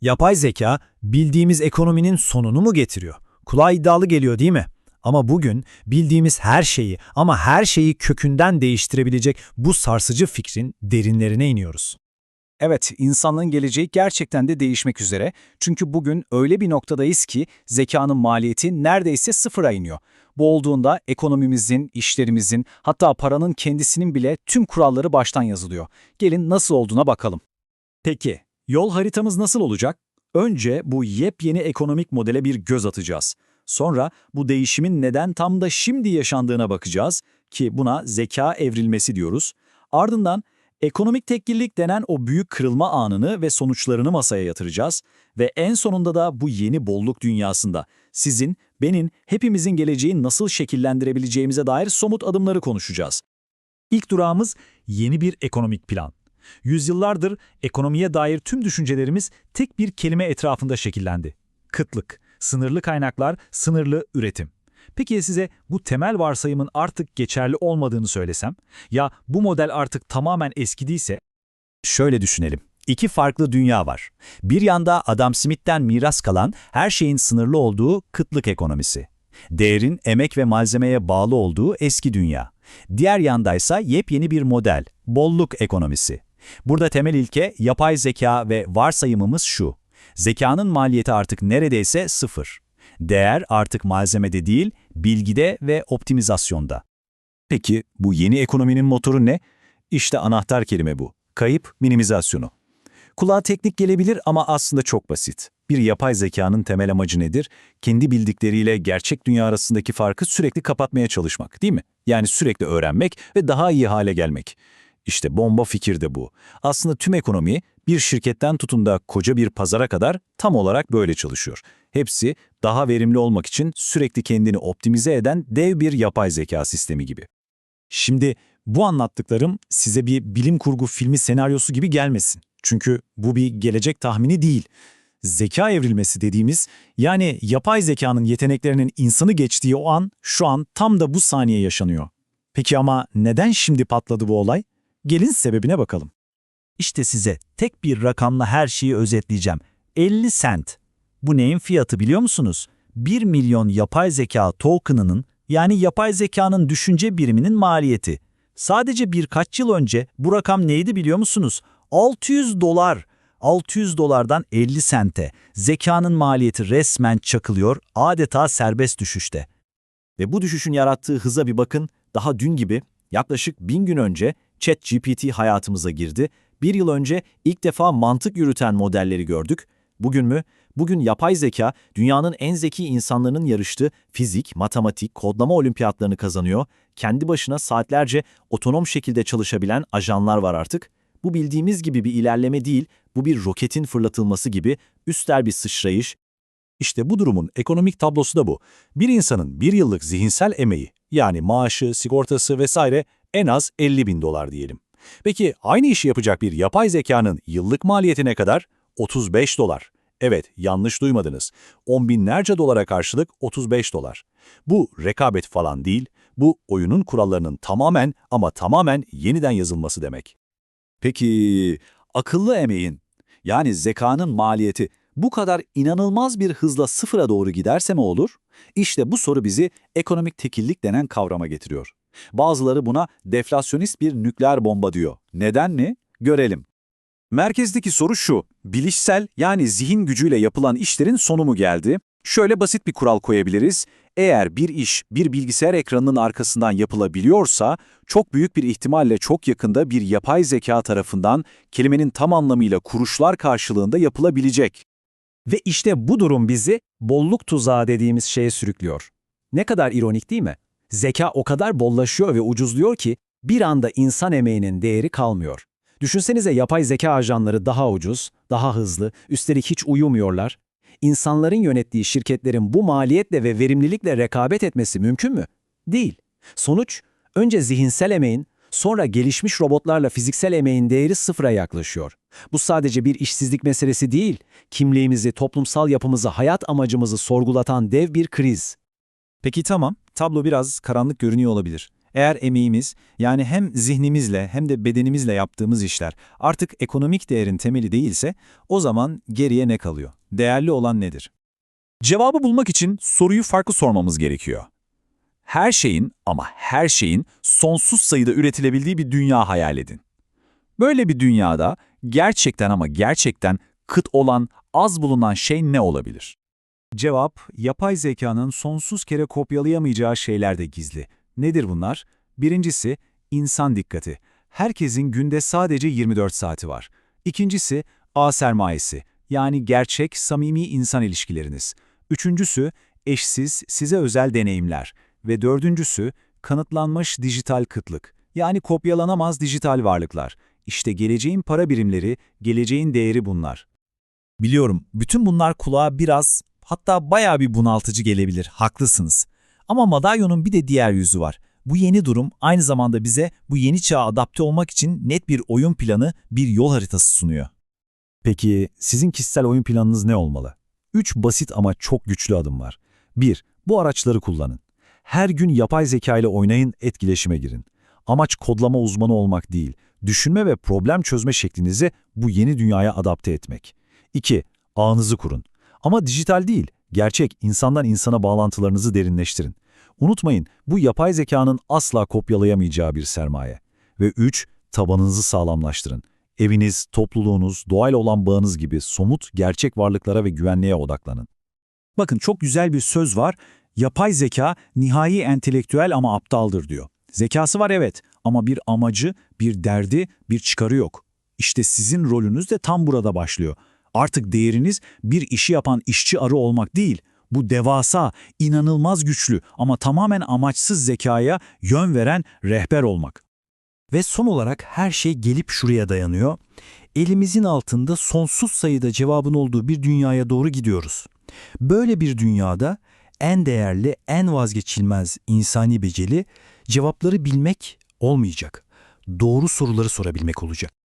Yapay zeka bildiğimiz ekonominin sonunu mu getiriyor? Kulağa iddialı geliyor değil mi? Ama bugün bildiğimiz her şeyi ama her şeyi kökünden değiştirebilecek bu sarsıcı fikrin derinlerine iniyoruz. Evet, insanlığın geleceği gerçekten de değişmek üzere. Çünkü bugün öyle bir noktadayız ki zekanın maliyeti neredeyse sıfıra iniyor. Bu olduğunda ekonomimizin, işlerimizin, hatta paranın kendisinin bile tüm kuralları baştan yazılıyor. Gelin nasıl olduğuna bakalım. Peki, yol haritamız nasıl olacak? Önce bu yepyeni ekonomik modele bir göz atacağız. Sonra bu değişimin neden tam da şimdi yaşandığına bakacağız ki buna zeka evrilmesi diyoruz. Ardından ekonomik tekillik denen o büyük kırılma anını ve sonuçlarını masaya yatıracağız ve en sonunda da bu yeni bolluk dünyasında sizin, benim, hepimizin geleceği nasıl şekillendirebileceğimize dair somut adımları konuşacağız. İlk durağımız yeni bir ekonomik plan. Yüzyıllardır ekonomiye dair tüm düşüncelerimiz tek bir kelime etrafında şekillendi. Kıtlık, sınırlı kaynaklar, sınırlı üretim. Peki ya size bu temel varsayımın artık geçerli olmadığını söylesem? Ya bu model artık tamamen eskidiyse? Şöyle düşünelim. İki farklı dünya var. Bir yanda Adam Smith'ten miras kalan her şeyin sınırlı olduğu kıtlık ekonomisi. Değerin emek ve malzemeye bağlı olduğu eski dünya. Diğer yandaysa yepyeni bir model, bolluk ekonomisi. Burada temel ilke yapay zeka ve varsayımımız şu. Zekanın maliyeti artık neredeyse sıfır. Değer artık malzemede değil, bilgide ve optimizasyonda. Peki bu yeni ekonominin motoru ne? İşte anahtar kelime bu. Kayıp minimizasyonu. Kulağa teknik gelebilir ama aslında çok basit. Bir yapay zekanın temel amacı nedir? Kendi bildikleriyle gerçek dünya arasındaki farkı sürekli kapatmaya çalışmak, değil mi? Yani sürekli öğrenmek ve daha iyi hale gelmek. İşte bomba fikir de bu. Aslında tüm ekonomi bir şirketten tutun da koca bir pazara kadar tam olarak böyle çalışıyor. Hepsi daha verimli olmak için sürekli kendini optimize eden dev bir yapay zeka sistemi gibi. Şimdi bu anlattıklarım size bir bilim kurgu filmi senaryosu gibi gelmesin. Çünkü bu bir gelecek tahmini değil. Zeka evrilmesi dediğimiz, yani yapay zekanın yeteneklerinin insanı geçtiği o an, şu an tam da bu saniye yaşanıyor. Peki ama neden şimdi patladı bu olay? Gelin sebebine bakalım. İşte size tek bir rakamla her şeyi özetleyeceğim. 50 cent. Bu neyin fiyatı biliyor musunuz? 1 milyon yapay zeka token'ının yani yapay zekanın düşünce biriminin maliyeti. Sadece birkaç yıl önce bu rakam neydi biliyor musunuz? 600 dolar. 600 dolardan 50 sente. Zekanın maliyeti resmen çakılıyor, adeta serbest düşüşte. Ve bu düşüşün yarattığı hıza bir bakın. Daha dün gibi yaklaşık bin gün önce ChatGPT hayatımıza girdi. Bir yıl önce ilk defa mantık yürüten modelleri gördük. Bugün mü? Bugün yapay zeka dünyanın en zeki insanların yarıştığı fizik, matematik, kodlama olimpiyatlarını kazanıyor. Kendi başına saatlerce otonom şekilde çalışabilen ajanlar var artık. Bu bildiğimiz gibi bir ilerleme değil, bu bir roketin fırlatılması gibi üstel bir sıçrayış. İşte bu durumun ekonomik tablosu da bu. Bir insanın bir yıllık zihinsel emeği, yani maaşı, sigortası vesaire en az 50 bin dolar diyelim. Peki aynı işi yapacak bir yapay zekanın yıllık maliyeti ne kadar? 35 dolar. Evet, yanlış duymadınız. On binlerce dolara karşılık 35 dolar. Bu rekabet falan değil, bu oyunun kurallarının tamamen ama tamamen yeniden yazılması demek. Peki, akıllı emeğin, yani zekanın maliyeti bu kadar inanılmaz bir hızla sıfıra doğru giderse mi olur? İşte bu soru bizi ekonomik tekillik denen kavrama getiriyor. Bazıları buna deflasyonist bir nükleer bomba diyor. Neden mi? Görelim. Merkezdeki soru şu, bilişsel yani zihin gücüyle yapılan işlerin sonu mu geldi? Şöyle basit bir kural koyabiliriz. Eğer bir iş bir bilgisayar ekranının arkasından yapılabiliyorsa, çok büyük bir ihtimalle çok yakında bir yapay zeka tarafından kelimenin tam anlamıyla kuruşlar karşılığında yapılabilecek. Ve işte bu durum bizi bolluk tuzağı dediğimiz şeye sürüklüyor. Ne kadar ironik değil mi? Zeka o kadar bollaşıyor ve ucuzluyor ki bir anda insan emeğinin değeri kalmıyor. Düşünsenize yapay zeka ajanları daha ucuz, daha hızlı, üstelik hiç uyumuyorlar. İnsanların yönettiği şirketlerin bu maliyetle ve verimlilikle rekabet etmesi mümkün mü? Değil. Sonuç, önce zihinsel emeğin, sonra gelişmiş robotlarla fiziksel emeğin değeri sıfıra yaklaşıyor. Bu sadece bir işsizlik meselesi değil, kimliğimizi, toplumsal yapımızı, hayat amacımızı sorgulatan dev bir kriz. Peki tamam, tablo biraz karanlık görünüyor olabilir. Eğer emeğimiz, yani hem zihnimizle hem de bedenimizle yaptığımız işler artık ekonomik değerin temeli değilse, o zaman geriye ne kalıyor? Değerli olan nedir? Cevabı bulmak için soruyu farklı sormamız gerekiyor. Her şeyin ama her şeyin sonsuz sayıda üretilebildiği bir dünya hayal edin. Böyle bir dünyada gerçekten ama gerçekten kıt olan, az bulunan şey ne olabilir? Cevap, yapay zekanın sonsuz kere kopyalayamayacağı şeyler de gizli. Nedir bunlar? Birincisi, insan dikkati. Herkesin günde sadece 24 saati var. İkincisi, ağ sermayesi. Yani gerçek, samimi insan ilişkileriniz. Üçüncüsü, eşsiz, size özel deneyimler. Ve dördüncüsü, kanıtlanmış dijital kıtlık. Yani kopyalanamaz dijital varlıklar. İşte geleceğin para birimleri, geleceğin değeri bunlar. Biliyorum, bütün bunlar kulağa biraz, hatta bayağı bir bunaltıcı gelebilir, haklısınız. Ama madalyonun bir de diğer yüzü var. Bu yeni durum aynı zamanda bize bu yeni çağa adapte olmak için net bir oyun planı, bir yol haritası sunuyor. Peki sizin kişisel oyun planınız ne olmalı? Üç basit ama çok güçlü adım var. 1. Bu araçları kullanın. Her gün yapay zeka ile oynayın, etkileşime girin. Amaç kodlama uzmanı olmak değil, düşünme ve problem çözme şeklinizi bu yeni dünyaya adapte etmek. 2. Ağınızı kurun. Ama dijital değil, gerçek insandan insana bağlantılarınızı derinleştirin. Unutmayın, bu yapay zekanın asla kopyalayamayacağı bir sermaye. Ve 3. Tabanınızı sağlamlaştırın. Eviniz, topluluğunuz, doğayla olan bağınız gibi somut, gerçek varlıklara ve güvenliğe odaklanın. Bakın çok güzel bir söz var. Yapay zeka nihai entelektüel ama aptaldır diyor. Zekası var evet ama bir amacı, bir derdi, bir çıkarı yok. İşte sizin rolünüz de tam burada başlıyor. Artık değeriniz bir işi yapan işçi arı olmak değil. Bu devasa, inanılmaz güçlü ama tamamen amaçsız zekaya yön veren rehber olmak. Ve son olarak her şey gelip şuraya dayanıyor. Elimizin altında sonsuz sayıda cevabın olduğu bir dünyaya doğru gidiyoruz. Böyle bir dünyada en değerli, en vazgeçilmez insani beceri cevapları bilmek olmayacak. Doğru soruları sorabilmek olacak.